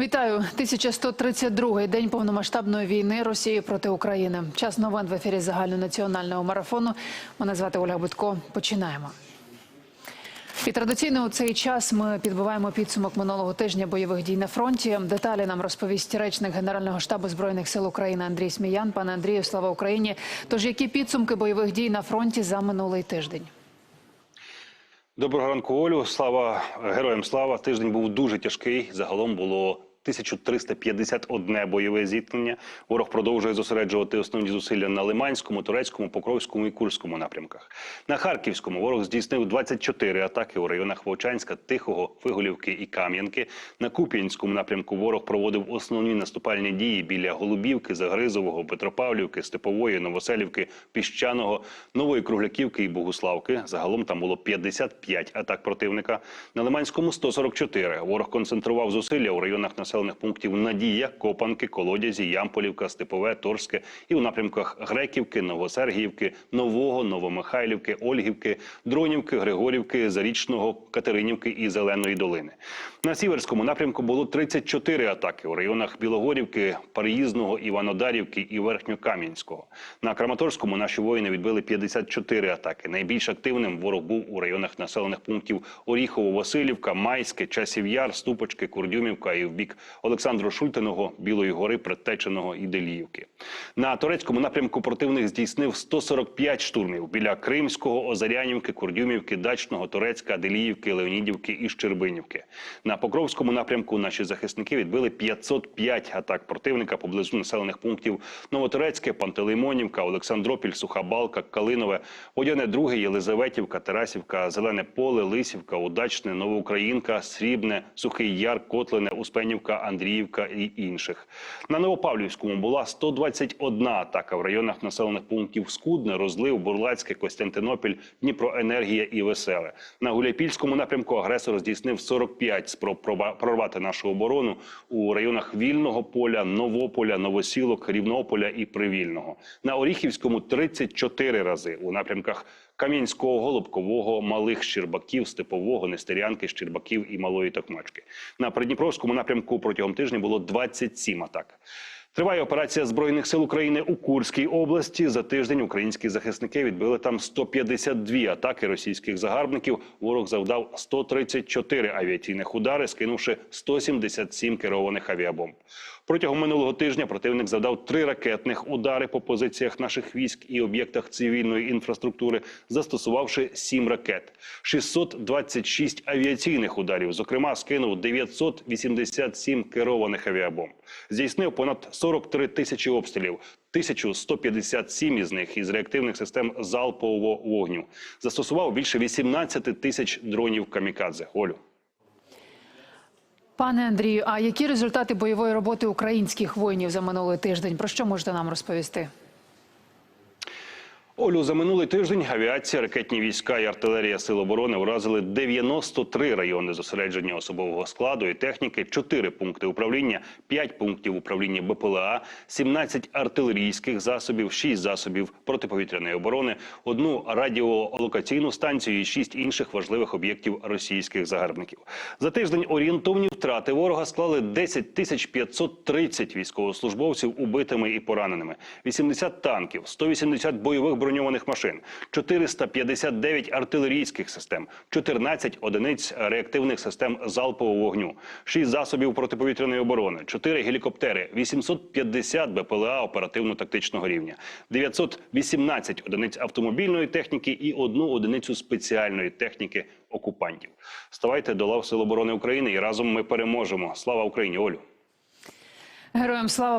Вітаю 1132-й день повномасштабної війни Росії проти України. Час новин в ефірі загальнонаціонального марафону. Мене звати Ольга Будко. Починаємо. І традиційно у цей час ми підбиваємо підсумок минулого тижня бойових дій на фронті. Деталі нам розповість речник Генерального штабу збройних сил України Андрій Сміян. Пане Андрію, слава Україні. Тож які підсумки бойових дій на фронті за минулий тиждень? Доброго ранку, Олю. Слава героям слава. Тиждень був дуже тяжкий. Загалом було 1351 бойове зіткнення. Ворог продовжує зосереджувати основні зусилля на Лиманському, Турецькому, Покровському і Курському напрямках. На Харківському ворог здійснив 24 атаки у районах Вовчанська, Тихого, Фиголівки і Кам'янки. На Куп'янському напрямку ворог проводив основні наступальні дії біля Голубівки, Загризового, Петропавлівки, Степової, Новоселівки, Піщаного, Нової Кругляківки і Богуславки. Загалом там було 55 атак противника. На Лиманському 144. Ворог концентрував зусилля у районах населених пунктів Надія, Копанки, Колодязі, Ямполівка, Степове, Торське і у напрямках Греківки, Новосергіївки, Нового, Новомихайлівки, Ольгівки, Дронівки, Григорівки, Зарічного, Катеринівки і Зеленої долини. На сіверському напрямку було 34 атаки у районах Білогорівки, Переїзного, Іванодарівки і Верхньокам'янського. На Краматорському наші воїни відбили 54 атаки. Найбільш активним ворог був у районах населених пунктів Оріхово, Васильівка, Майське, Часів Яр, Ступочки, Курдюмівка і в бік Олександру Шультиного, Білої гори, Предтеченого і Деліївки. На турецькому напрямку противник здійснив 145 штурмів біля Кримського, Озарянівки, Курдюмівки, Дачного, Турецька, Деліївки, Леонідівки і Щербинівки. На Покровському напрямку наші захисники відбили 505 атак противника поблизу населених пунктів Новоторецьке, Пантелеймонівка, Олександропіль, Суха Балка, Калинове, Водяне Друге, Єлизаветівка, Тарасівка, Зелене Поле, Лисівка, Удачне, Новоукраїнка, Срібне, Сухий Яр, Котлине, Успенівка, Андріївка і інших. На Новопавлівському була 121 атака в районах населених пунктів Скудне, Розлив, Бурлацьке, Костянтинопіль, Дніпроенергія і Веселе. На Гуляйпільському напрямку агресор здійснив 45 спроб прорвати нашу оборону у районах Вільного поля, Новополя, Новосілок, Рівнополя і Привільного. На Оріхівському 34 рази у напрямках Кам'янського, Голубкового, Малих Щербаків, Степового, Нестерянки, Щербаків і Малої Токмачки. На Придніпровському напрямку протягом тижня було 27 атак. Триває операція збройних сил України у Курській області. За тиждень українські захисники відбили там 152 атаки російських загарбників. Ворог завдав 134 авіаційних удари, скинувши 177 керованих авіабомб. Протягом минулого тижня противник завдав три ракетних удари по позиціях наших військ і об'єктах цивільної інфраструктури, застосувавши сім ракет, 626 авіаційних ударів. Зокрема, скинув 987 керованих авіабомб. Здійснив понад 43 тисячі обстрілів. 1157 із них із реактивних систем залпового вогню застосував більше 18 тисяч дронів камікадзе. Олю. Пане Андрію, а які результати бойової роботи українських воїнів за минулий тиждень? Про що можете нам розповісти? Олю, за минулий тиждень авіація, ракетні війська і артилерія Сил оборони вразили 93 райони зосередження особового складу і техніки, 4 пункти управління, 5 пунктів управління БПЛА, 17 артилерійських засобів, 6 засобів протиповітряної оборони, одну радіолокаційну станцію і 6 інших важливих об'єктів російських загарбників. За тиждень орієнтовні втрати ворога склали 10 тисяч 530 військовослужбовців убитими і пораненими, 80 танків, 180 бойових броньованих машин, 459 артилерійських систем, 14 одиниць реактивних систем залпового вогню, 6 засобів протиповітряної оборони, 4 гелікоптери, 850 БПЛА оперативно-тактичного рівня, 918 одиниць автомобільної техніки і одну одиницю спеціальної техніки окупантів. Ставайте до лав Сил оборони України і разом ми переможемо. Слава Україні, Олю! Героям слава!